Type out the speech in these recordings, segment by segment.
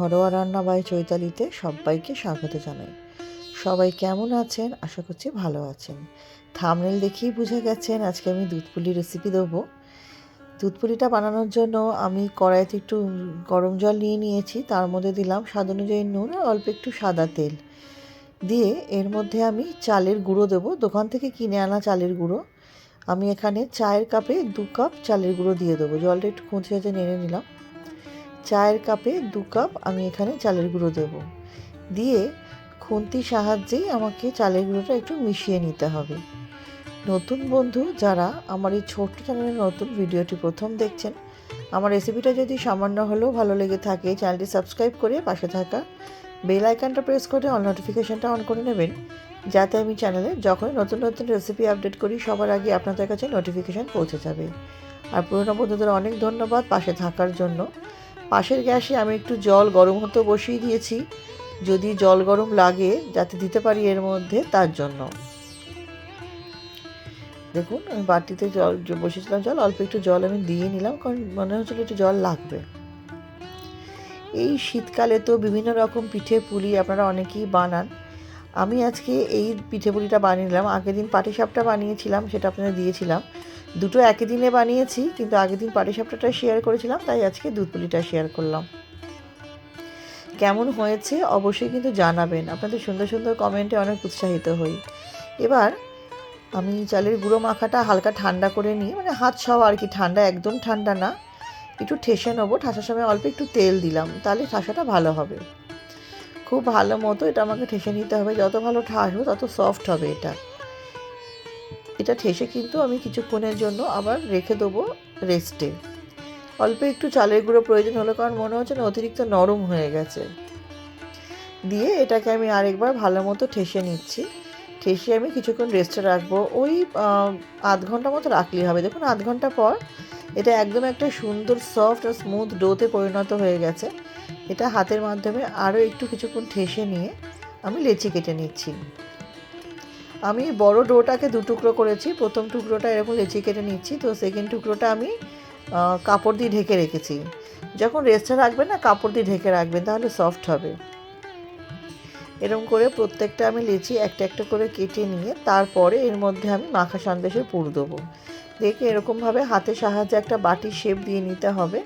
ঘরোয়া রান্না বাই চৈতালিতে সবাইকে স্বাগত জানাই। সবাই কেমন আছেন? আশা করছি ভালো আছেন। থামনেল দেখেই বুঝে গেছেন আজকে আমি দুধ পুলি রেসিপি দেবো। দুধপুলিটা বানানোর জন্য আমি কড়াইতে একটু গরম জল নিয়ে নিয়েছি। তার মধ্যে দিলাম স্বাদ অনুযায়ী নুন আর অল্প একটু সাদা তেল। দিয়ে এর মধ্যে আমি চালের গুঁড়ো দেবো। দোকান থেকে কিনে আনা চালের গুঁড়ো। আমি এখানে চায়ের কাপে দু কাপ চালের গুঁড়ো দিয়ে দেবো। জলটা একটু খুঁজে খুঁজে নেড়ে নিলাম। চায়ের কাপে দু কাপ আমি এখানে চালের গুঁড়ো দেব। দিয়ে খুন্তির সাহায্যেই আমাকে চালের গুঁড়োটা একটু মিশিয়ে নিতে হবে। নতুন বন্ধু যারা আমার এই ছোট্ট চ্যানেলের নতুন ভিডিওটি প্রথম দেখছেন, আমার রেসিপিটা যদি সামান্য হলেও ভালো লেগে থাকে, চ্যানেলটি সাবস্ক্রাইব করে পাশে থাকা বেল আইকনটা প্রেস করে অল নোটিফিকেশানটা অন করে নেবেন, যাতে আমি চ্যানেলে যখনই নতুন নতুন রেসিপি আপডেট করি, সবার আগে আপনাদের কাছে নোটিফিকেশান পৌঁছে যাবে। আর পুরোনো বন্ধুদের অনেক ধন্যবাদ পাশে থাকার জন্য। পাশের গ্যাসে আমি একটু জল গরম হতে বসিয়ে দিয়েছি। যদি জল গরম লাগে, যাতে দিতে পারি এর মধ্যে, তার জন্য। দেখুন, আমি বাটিতে জল বসেছিলাম জল, অল্প একটু জল আমি দিয়ে নিলাম, কারণ মনে হচ্ছিল একটু জল লাগবে। এই শীতকালে তো বিভিন্ন রকম পিঠে পুলি আপনারা অনেকেই বানান। আমি আজকে এই পিঠে পুলিটা বানিয়ে নিলাম। আগের দিন পাটিসাপটা বানিয়েছিলাম, সেটা আপনাদের দিয়েছিলাম। দুটো একই দিনে বানিয়েছি, কিন্তু আগের দিন পাটিসাপটাটা শেয়ার করেছিলাম, তাই আজকে দুধ পুলিটা শেয়ার করলাম। কেমন হয়েছে অবশ্যই কিন্তু জানাবেন। আপনাদের সুন্দর সুন্দর কমেন্টে অনেক উৎসাহিত হই। এবার আমি চালের গুঁড়ো মাখাটা হালকা ঠান্ডা করে নিই মানে হাত সব আর কি ঠান্ডা, একদম ঠান্ডা না, একটু ঠেসে নেব। ঠাসার সময় অল্প একটু তেল দিলাম, তাহলে ঠাসাটা ভালো হবে। খুব ভালো মতো এটা আমাকে ঠেসে নিতে হবে। যত ভালো ঠাসবো তত সফট হবে এটা। এটা ঠেসে কিন্তু আমি কিছুক্ষণের জন্য আবার রেখে দেবো রেস্টে অল্প একটু চালের গুঁড়ো প্রয়োজন হলো, কারণ মনে হচ্ছে না অতিরিক্ত নরম হয়ে গেছে। দিয়ে এটাকে আমি আরেকবার ভালো মতো ঠেসে নিচ্ছি। ঠেসে আমি কিছুক্ষণ রেস্টে রাখব। ওই আধ ঘণ্টা মতো রাখলেই হবে। দেখুন, আধ ঘণ্টা পর এটা একদম একটা সুন্দর সফট আর স্মুথ ডোতে পরিণত হয়ে গেছে। এটা হাতের মাধ্যমে আরও একটু কিছুক্ষণ ঠেসে নিয়ে আমি লেচি কেটে নিচ্ছি। আমি বড় ডোটাকে দু টুকরো করেছি। প্রথম টুকরোটা এরকম লেচি কেটে নিচ্ছি। তো সেকেন্ড টুকরোটা আমি কাপড় দিয়ে ঢেকে রেখেছি। যখন রেস্টে রাখবেন না, কাপড় দিয়ে ঢেকে রাখবেন, তাহলে সফট হবে। এরকম করে প্রত্যেকটা আমি লেচি একটা একটা করে কেটে নিয়ে তারপরে এর মধ্যে আমি মাখা সন্দেশের পুর দেবো। দেখে এরকমভাবে হাতের সাহায্যে একটা বাটির শেপ দিয়ে নিতে হবে।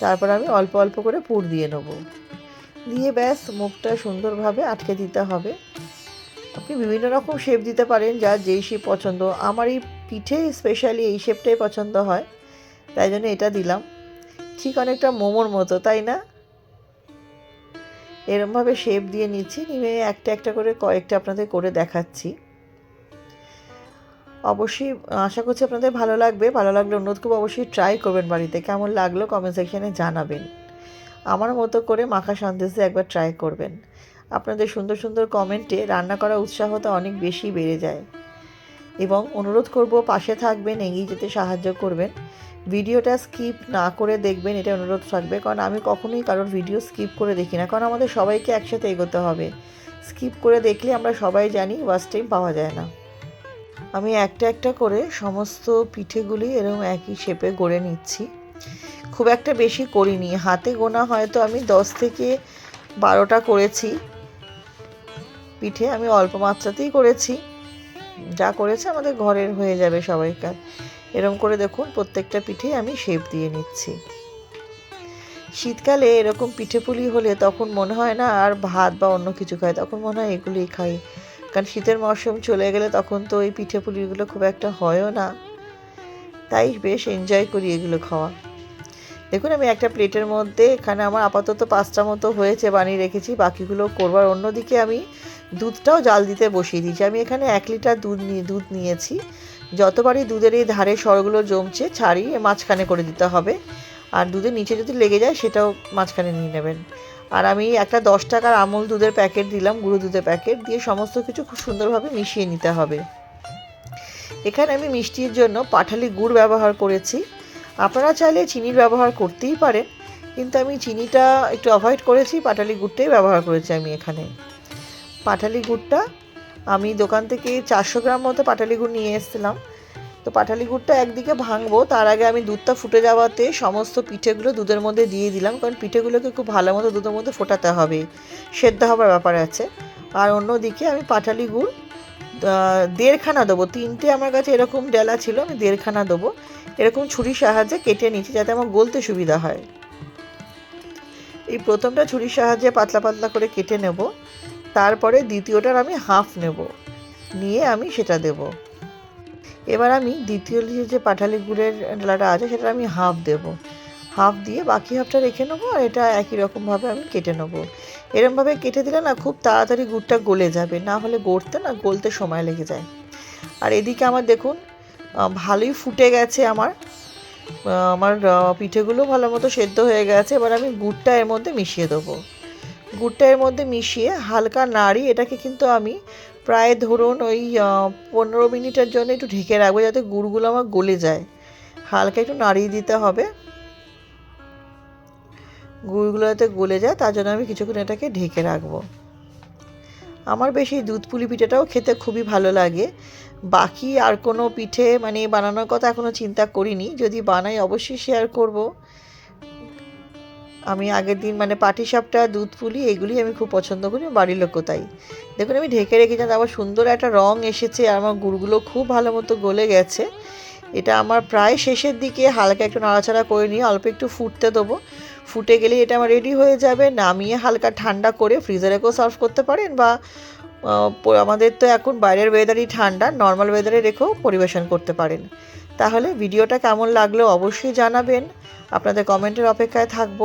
তারপর আমি অল্প অল্প করে পুর দিয়ে নেব। দিয়ে ব্যাস, মুখটা সুন্দরভাবে আটকে দিতে হবে। আপনি বিভিন্ন রকম শেপ দিতে পারেন, যার যেই শেপ পছন্দ। আমার এই পিঠে স্পেশালি এই শেপটাই পছন্দ হয়, তাই জন্য এটা দিলাম। ঠিক অনেকটা মোমোর মতো, তাই না? এরমভাবে শেপ দিয়ে নিচ্ছি, নিয়ে একটা একটা করে কয়েকটা আপনাদের করে দেখাচ্ছি। অবশ্যই, আশা করছি আপনাদের ভালো লাগবে। ভালো লাগলে অনুরোধ করব অবশ্যই ট্রাই করবেন বাড়িতে। কেমন লাগল কমেন্ট সেকশানে জানাবেন। আমার মতো করে মাখা সন্দেশে একবার ট্রাই করবেন। আপনাদের সুন্দর সুন্দর কমেন্টে রান্না করার উৎসাহটা অনেক বেশি বেড়ে যায়। এবং অনুরোধ করব পাশে থাকবেন, এগিয়ে যেতে সাহায্য করবেন। ভিডিওটা স্কিপ না করে দেখবেন এটা অনুরোধ থাকবে। কারণ আমি কখনোই কারোর ভিডিও স্কিপ করে দেখি না। কারণ আমাদের সবাইকে একসাথে এগোতে হবে। স্কিপ করে দেখলে আমরা সবাই জানি ওয়াচ টাইম পাওয়া যায় না। আমি একটা একটা করে সমস্ত পিঠেগুলি এরকম একই শেপে গড়ে নিচ্ছি। খুব একটা বেশি করিনি। হাতে গোনা হয়তো আমি দশ থেকে বারোটা করেছি। পিঠে আমি অল্প মাত্রাতেই করেছি। যা করেছে আমাদের ঘরের হয়ে যাবে সবাইকার। এরকম করে দেখুন, প্রত্যেকটা পিঠে আমি শেপ দিয়ে নিচ্ছি। শীতকালে এরকম পিঠে পুলি হলে তখন মনে হয় না আর ভাত বা অন্য কিছু খাই, তখন মনে হয় এগুলোই খাই। কারণ শীতের মরশুম চলে গেলে তখন তো ওই পিঠে পুলিগুলো খুব একটা হয়ও না। তাই বেশ এনজয় করি এগুলো খাওয়া। দেখুন, আমি একটা প্লেটের মধ্যে এখানে আমার আপাতত পাঁচটা মতো হয়েছে বানিয়ে রেখেছি, বাকিগুলো করবার অন্যদিকে আমি দুধটাও জাল দিতে বসিয়ে দিয়েছি। আমি এখানে এক লিটার দুধ নিয়ে দুধ নিয়েছি। যতবারই দুধের এই ধারে সরগুলো জমছে, ছাড়িয়ে মাঝখানে করে দিতে হবে। আর দুধের নিচে যদি লেগে যায়, সেটাও মাঝখানে নিয়ে নেবেন। আর আমি একটা দশ টাকার আমুল দুধের প্যাকেট দিলাম, গুঁড়ো দুধের প্যাকেট, দিয়ে সমস্ত কিছু খুব সুন্দরভাবে মিশিয়ে নিতে হবে। এখানে আমি মিষ্টির জন্য পাঠালি গুড় ব্যবহার করেছি। আপনারা চাইলে চিনির ব্যবহার করতেই পারেন, কিন্তু আমি চিনিটা একটু অ্যাভয়েড করেছি পাটালি গুড়টাই ব্যবহার করেছি আমি এখানে। পাটালি গুড়টা আমি দোকান থেকে চারশো গ্রাম মতো পাটালি গুড় নিয়ে এসেছিলাম। তো পাটালি গুড়টা একদিকে ভাঙবো, তার আগে আমি দুধটা ফুটে যাওয়াতে সমস্ত পিঠেগুলো দুধের মধ্যে দিয়ে দিলাম, কারণ পিঠেগুলোকে খুব ভালো মতো দুধের মধ্যে ফোটাতে হবে। সেদ্ধ হবার ব্যাপার আছে। আর অন্যদিকে আমি পাটালি গুড় দেড়খানা দেবো। তিনটে আমার কাছে এরকম ডেলা ছিল, আমি দেড়খানা দেবো। এরকম ছুরির সাহায্যে কেটে নিচ্ছি যাতে আমার গলতে সুবিধা হয়। এই প্রথমটা ছুরির সাহায্যে পাতলা পাতলা করে কেটে নেব। তারপরে দ্বিতীয়টার আমি হাফ নেব। নিয়ে আমি সেটা দেব। এবার আমি দ্বিতীয় যে পাঠালি গুড়ের ডালাটা আছে সেটা আমি হাফ দেব। হাফ দিয়ে বাকি হাফটা রেখে নেব আর এটা একই রকমভাবে আমি কেটে নেব। এরমভাবে কেটে দিলে না খুব তাড়াতাড়ি গুড়টা গলে যাবে, না হলে গড়তে না গলতে সময় লেগে যায়। আর এদিকে আমার দেখুন ভালোই ফুটে গেছে আমার। আমার পিঠেগুলো ভালো মতো সেদ্ধ হয়ে গেছে। এবার আমি গুড়টা এর মধ্যে মিশিয়ে দেবো। গুড়টা এর মধ্যে মিশিয়ে হালকা নাড়ি, এটাকে কিন্তু আমি প্রায় ধরুন ওই পনেরো মিনিটের জন্য একটু ঢেকে রাখব যাতে গুড়গুলো আমার গলে যায়। হালকা একটু নাড়িয়ে দিতে হবে। গুড়গুলো যাতে গলে যায়, তার জন্য আমি কিছুক্ষণ এটাকে ঢেকে রাখব। আমার বেশি দুধ পুলি পিঠেটাও খেতে খুবই ভালো লাগে। বাকি আর কোনো পিঠে মানে বানানোর কথা এখনও চিন্তা করিনি। যদি বানাই অবশ্যই শেয়ার করব। আমি আগের দিন মানে পাটিসাপটা দুধ পুলি এগুলি আমি খুব পছন্দ করি বাড়ির লোকও তাই। দেখুন, আমি ঢেকে রেখেছিলাম আবার সুন্দর একটা রং এসেছে, আর আমার গুড়গুলো খুব ভালো মতো গলে গেছে। এটা আমার প্রায় শেষের দিকে, হালকা একটু নাড়াচাড়া করে নিয়ে অল্প একটু ফুটতে দেবো। ফুটে গেলে এটা আমার রেডি হয়ে যাবে, নামিয়ে হালকা ঠান্ডা করে ফ্রিজে রেখেও সার্ভ করতে পারেন বা আমাদের তো এখন বাইরের ওয়েদারই ঠান্ডা নর্মাল ওয়েদারে রেখেও পরিবেশন করতে পারেন। তাহলে ভিডিওটা কেমন লাগল অবশ্যই জানাবেন। আপনাদের কমেন্টের অপেক্ষায় থাকব।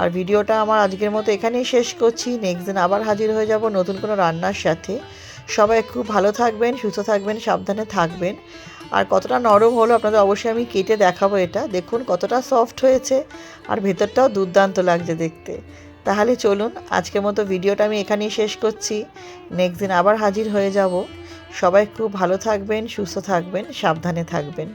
আর ভিডিওটা আমার আজকের মতো এখানেই শেষ করছি। নেক্সট দিন আবার হাজির হয়ে যাব নতুন কোনো রান্নার সাথে। সবাই খুব ভালো থাকবেন, সুস্থ থাকবেন, সাবধানে থাকবেন। আর কতটা নরম হলো আপনাদের অবশ্যই আমি কেটে দেখাবো এটা। দেখুন কতটা সফট হয়েছে আর ভেতরটাও দুর্দান্ত লাগছে দেখতে। তাহলে চলুন আজকের মতো ভিডিওটা আমি এখানেই শেষ করছি। নেক্সট দিন আবার হাজির হয়ে যাব। সবাই খুব ভালো থাকবেন, সুস্থ থাকবেন, সাবধানে থাকবেন।